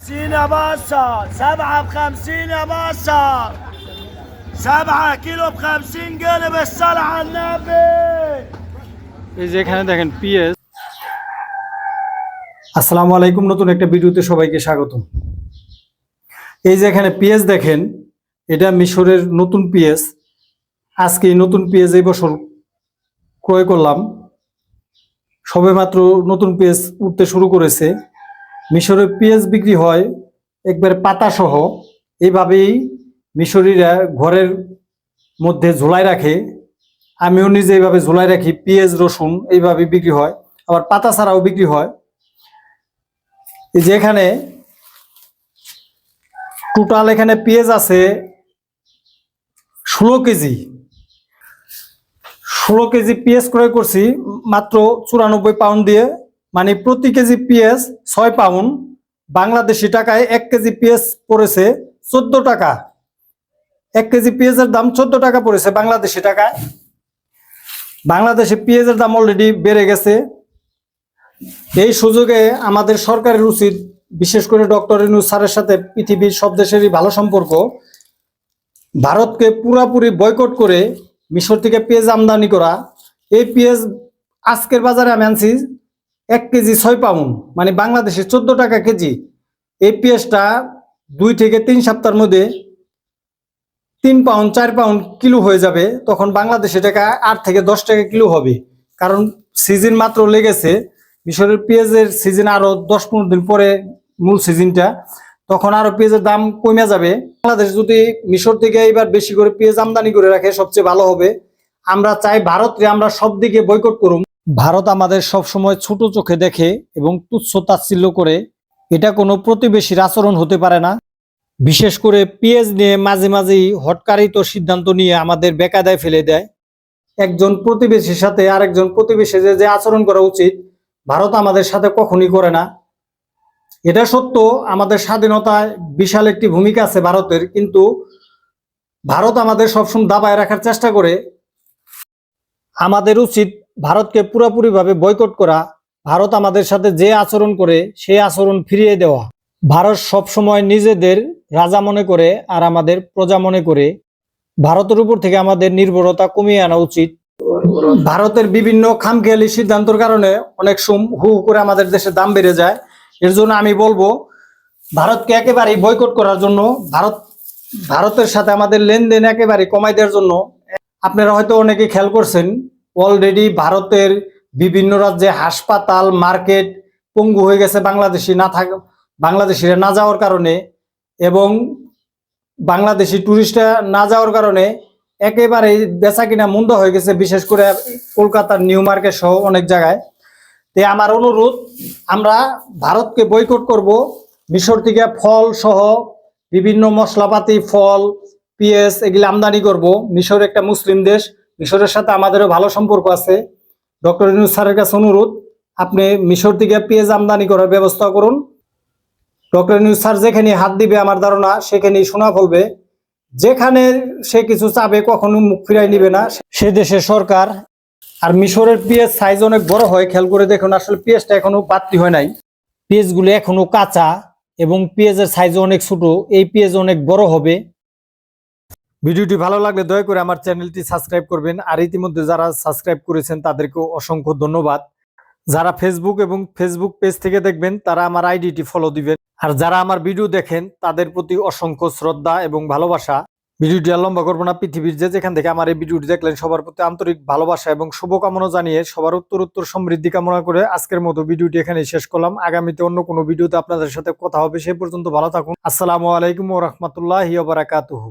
خمسين يا بصل سبعة بخمسين يا بصل سبعة كيلو بخمسين قلب الصلاة على النبي এই যে এখানে দেখেন পিএস আসসালামু আলাইকুম নতুন একটা ভিডিওতে সবাইকে স্বাগতম এই যে এখানে পিএস দেখেন এটা মিশরের নতুন পিএস আজকে এই নতুন পিএস এই বছর ক্রয় করলাম সবেমাত্র নতুন পিএস উঠতে শুরু করেছে মিশরের পেঁয়াজ বিক্রি হয়, একবারে পাতা সহ এইভাবেই মিশরিরা ঘরের মধ্যে ঝোলাই রাখে। আমিও নিজে এইভাবে ঝোলাই রাখি, পেঁয়াজ, রসুন এইভাবে বিক্রি হয়। আবার পাতা ছাড়াও বিক্রি হয়। এই যে এখানে টোটাল এখানে পেঁয়াজ আছে ষোলো কেজি। ষোলো কেজি পেঁয়াজ ক্রয় করছি, মাত্র চুরানব্বই পাউন্ড দিয়ে। মানে প্রতি কেজি পিএস ছয় পাউন্ড, বাংলাদেশি টাকায় এক কেজি পিএস পড়েছে চোদ্দ টাকা। এক কেজি পেঁয়াজের দাম চোদ্দ টাকা পড়েছে বাংলাদেশি টাকায়। বাংলাদেশে পেঁয়াজের দাম অলরেডি বেড়ে গেছে। এই সুযোগে আমাদের সরকারের উচিত, বিশেষ করে ডক্টর ইনু স্যারের সাথে পৃথিবীর সব দেশেরই ভালো সম্পর্ক, ভারতকে পুরাপুরি বয়কট করে মিশর থেকে পেঁয়াজ আমদানি করা। এই পেঁয়াজ আজকের বাজারে আমি আনছি এক কেজি ছয় পাউন্ড মানে বাংলাদেশে চোদ্দ টাকা কেজি। এই পেঁয়াজটা দুই থেকে তিন সপ্তাহের মধ্যে তিন পাউন্ড, চার পাউন্ড কিলো হয়ে যাবে। তখন বাংলাদেশে টাকা আট থেকে দশ টাকা কিলো হবে। কারণ সিজন মাত্র লেগেছে, মিশরের পেঁয়াজের সিজন আরও দশ পনেরো দিন পরে মূল সিজনটা, তখন আরও পেঁয়াজের দাম কমে যাবে। বাংলাদেশ যদি মিশর থেকে এবার বেশি করে পেঁয়াজ আমদানি করে রাখে, সবচেয়ে ভালো হবে। আমরা চাই ভারতকে আমরা সব দিকে বয়কট করুম ভারত আমাদের সব সময় ছোট চোখে দেখে এবং তুচ্ছ তাচ্ছিল্য করে। এটা কোনো প্রতিবেশীর আচরণ হতে পারে না। বিশেষ করে পেঁয়াজ নিয়ে মাঝে মাঝেই হটকারিত সিদ্ধান্ত নিয়ে আমাদের বেকায়দায় ফেলে দেয়। একজন প্রতিবেশীর সাথে আরেকজন প্রতিবেশী যে যে আচরণ করা উচিত, ভারত আমাদের সাথে কখনই করে না। এটা সত্য, আমাদের স্বাধীনতায় বিশাল একটি ভূমিকা আছে ভারতের, কিন্তু ভারত আমাদের সবসময় দাবায় রাখার চেষ্টা করে। আমাদের উচিত ভারতকে পুরোপুরিভাবে বয়কট করা, ভারত আমাদের সাথে যে আচরণ করে সেই আচরণ ফিরিয়ে দেওয়া। ভারত সবসময় নিজেদের রাজা মনে করে আর আমাদের প্রজা মনে করে। ভারতের উপর থেকে আমাদের নির্ভরতা কমিয়ে আনা উচিত। ভারতের বিভিন্ন খামখেয়ালি সিদ্ধান্তর কারণে অনেক সুম হু হু করে আমাদের দেশে দাম বেড়ে যায়। এর জন্য আমি বলব, ভারতকে একেবারেই বয়কট করার জন্য, ভারত, ভারতের সাথে আমাদের লেনদেন একেবারে কমাই দেওয়ার জন্য। আপনারা হয়তো অনেকে খেয়াল করছেন অলরেডি ভারতের বিভিন্ন রাজ্যে হাসপাতাল, মার্কেট পঙ্গু হয়ে গেছে বাংলাদেশি না থাক বাংলাদেশিরা না যাওয়ার কারণে এবং বাংলাদেশি ট্যুরিস্টরা না যাওয়ার কারণে একেবারে বেচা কিনা মন্দ হয়ে গেছে, বিশেষ করে কলকাতার নিউ মার্কেট সহ অনেক জায়গায়। তে আমার অনুরোধ, আমরা ভারতকে বয়কট করব। মিশর থেকে ফল সহ বিভিন্ন মশলাপাতি, ফল পিএস এগুলো আমদানি করব। মিশর একটা মুসলিম দেশ মিশরের সাথে আমাদেরও ভালো সম্পর্ক আছে। ডক্টর ইনুস স্যারের কাছে অনুরোধ, আপনি মিশর থেকে পেঁয়াজ আমদানি করার ব্যবস্থা করুন। ডক্টর ইনুস স্যার যেখানে হাত দিবে আমার ধারণা, সেখানেই শোনা ফলবে। যেখানে সে কিছু চাবে কখনো মুখ ফিরাই নিবে না। সে দেশের সরকার আর মিশরের পেঁয়াজ সাইজ অনেক বড় হয়। খেয়াল করে দেখুন, আসলে পেঁয়াজটা এখনও পাত্তি হয় নাই। পেঁয়াজগুলো এখনও কাঁচা এবং পেঁয়াজের সাইজ অনেক ছোট। এই পেঁয়াজ অনেক বড় হবে। ভিডিওটি ভালো লাগলে দয়া করে আমার চ্যানেলটি সাবস্ক্রাইব করবেন। আর ইতিমধ্যে যারা সাবস্ক্রাইব করেছেন তাদেরকেও অসংখ্য ধন্যবাদ। যারা ফেসবুক এবং ফেসবুক পেজ থেকে দেখবেন, তারা আমার আইডিটি ফলো দিবেন। আর যারা আমার ভিডিও দেখেন, তাদের প্রতি অসংখ্য শ্রদ্ধা এবং ভালোবাসা। ভিডিওটি আর লম্বা করব না, পৃথিবীর যে যেখান থেকে আমার এই ভিডিওটি দেখলেন, সবার প্রতি আন্তরিক ভালোবাসা এবং শুভকামনা জানিয়ে সবার উত্তর উত্তর সমৃদ্ধি কামনা করে আজকের মতো ভিডিওটি এখানে শেষ করলাম। আগামীতে অন্য কোনো ভিডিওতে আপনাদের সাথে কথা হবে, সে পর্যন্ত ভালো থাকুন। আসসালামু আলাইকুম রহমতুল্লাহ বারাকাতুহু।